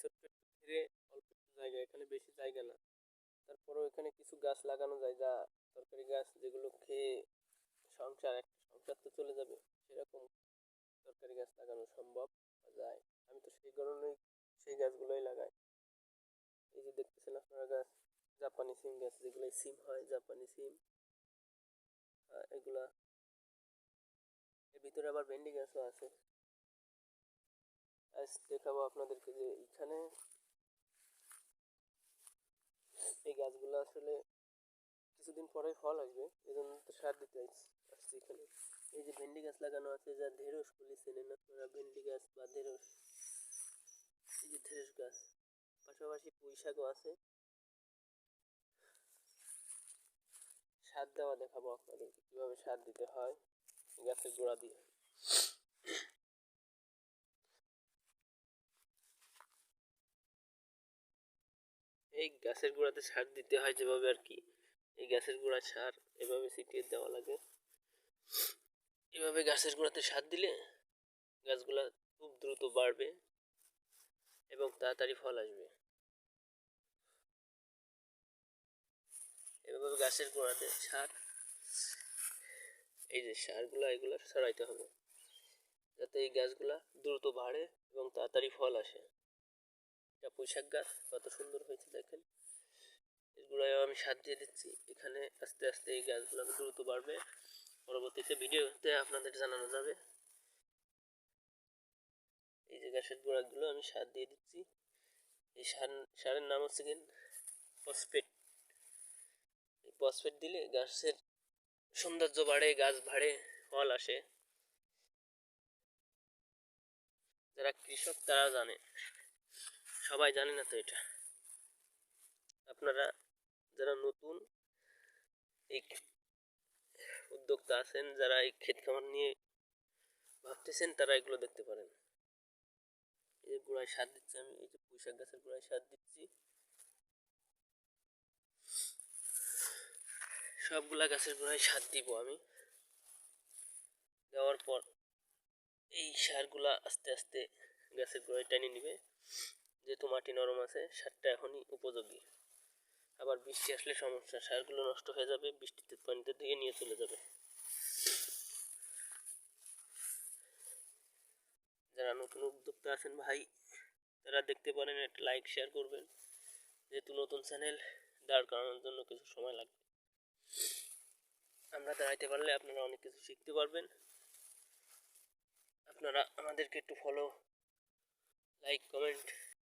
ছোট্ট একটু ঘিরে অল্প একটু জায়গা, এখানে বেশি জায়গা না। তারপরেও এখানে কিছু গাছ লাগানো যায় যা তরকারি গাছ যেগুলো খেয়ে সংসার, একটা সংসার তো চলে যাবে, সেরকম তরকারি গাছ লাগানো সম্ভব যায়। আমি তো সেই কারণেই সেই গাছগুলোই লাগাই। এই যে দেখতেছেন আপনারা গাছ, জাপানি সিম গাছ যেগুলো সিম হয়, জাপানি সিম। এগুলা। এর ভিতরে আবার ভেন্ডি গাছও আছে। আজ দেখাবো আপনাদেরকে যে এখানে এই গাছগুলো আসলে কিছুদিন পরে ফল আসবে এই জন্য তো সার দিতে আসছি এখানে। এই যে ভেন্ডি গাছ লাগানো আছে, যা ঢেঁড়স বলে চেনেন আপনারা, ভেন্ডি গাছ বা ঢেঁড়স। এই যে ঢেঁড়স গাছ, পাশাপাশি পুঁই শাকও আছে। সার দেওয়া দেখাবো আপনাদেরকে, কীভাবে সার দিতে হয়, গাছের গোড়া দিয়ে। এই গাছের গোড়াতে সার দিতে হয় যেভাবে আর কি। এই গাছের গোড়ায় সার এভাবে ছিটিয়ে দেওয়া লাগে। এভাবে গাছের গোড়াতে সার দিলে গাছগুলা খুব দ্রুত বাড়বে এবং তাড়াতাড়ি ফল আসবে। এভাবে গাছের গোড়াতে সার, এই যে সারগুলা, এগুলা ছড়াইতে হবে। যাতে এই গাছগুলা দ্রুত বাড়ে এবং তাড়াতাড়ি ফল আসে। পুঁইশাক গাছ কত সুন্দর হয়েছে দেখেন। গোড়ায় আমি সার দিয়ে দিচ্ছি। এখানে আস্তে আস্তে এই গাছগুলো দ্রুত বাড়বে। পরবর্তীতে ভিডিওতে আপনাদের জানানো যাবে। এই যে গাছের গোড়াগুলো আমি সার দিয়ে দিচ্ছি। এই সার সারের নাম হচ্ছে কি? ফসফেট। এই ফসফেট দিলে গাছের সৌন্দর্য বাড়ে, গাছ বাড়ে, ফল আসে। যারা কৃষক তারা জানে। সবাই জানে না তো এটা। আপনারা যারা নতুন, এই উদ্যোক্তা আছেন, যারা এই ক্ষেত খামার নিয়ে ভাবতেছেন, তারা এগুলো দেখতে পারেন। এই যে গোড়ায় সার দিচ্ছি আমি, এই যে পুঁইশাক গাছের গোড়ায় সার দিচ্ছি। সবগুলা গাছের গোড়ায় সার দিব আমি। দেওয়ার পর এই সারগুলা আস্তে আস্তে গাছের গোড়ায় টেনে নিবে। যেহেতু মাটি নরম আছে, সারটা এখনই উপযোগী। আবার বৃষ্টি আসলে সমস্যা, সারগুলো নষ্ট হয়ে যাবে, বৃষ্টিতে পানিতে দিয়ে নিয়ে চলে যাবে। যারা নতুন উদ্যোক্তা আছেন ভাই, তারা দেখতে পারেন, একটা লাইক শেয়ার করবেন। যেহেতু নতুন চ্যানেল দাঁড় করানোর জন্য কিছু সময় লাগবে। আমরা দাঁড়াইতে পারলে আপনারা অনেক কিছু শিখতে পারবেন। আপনারা আমাদেরকে একটু ফলো লাইক কমেন্ট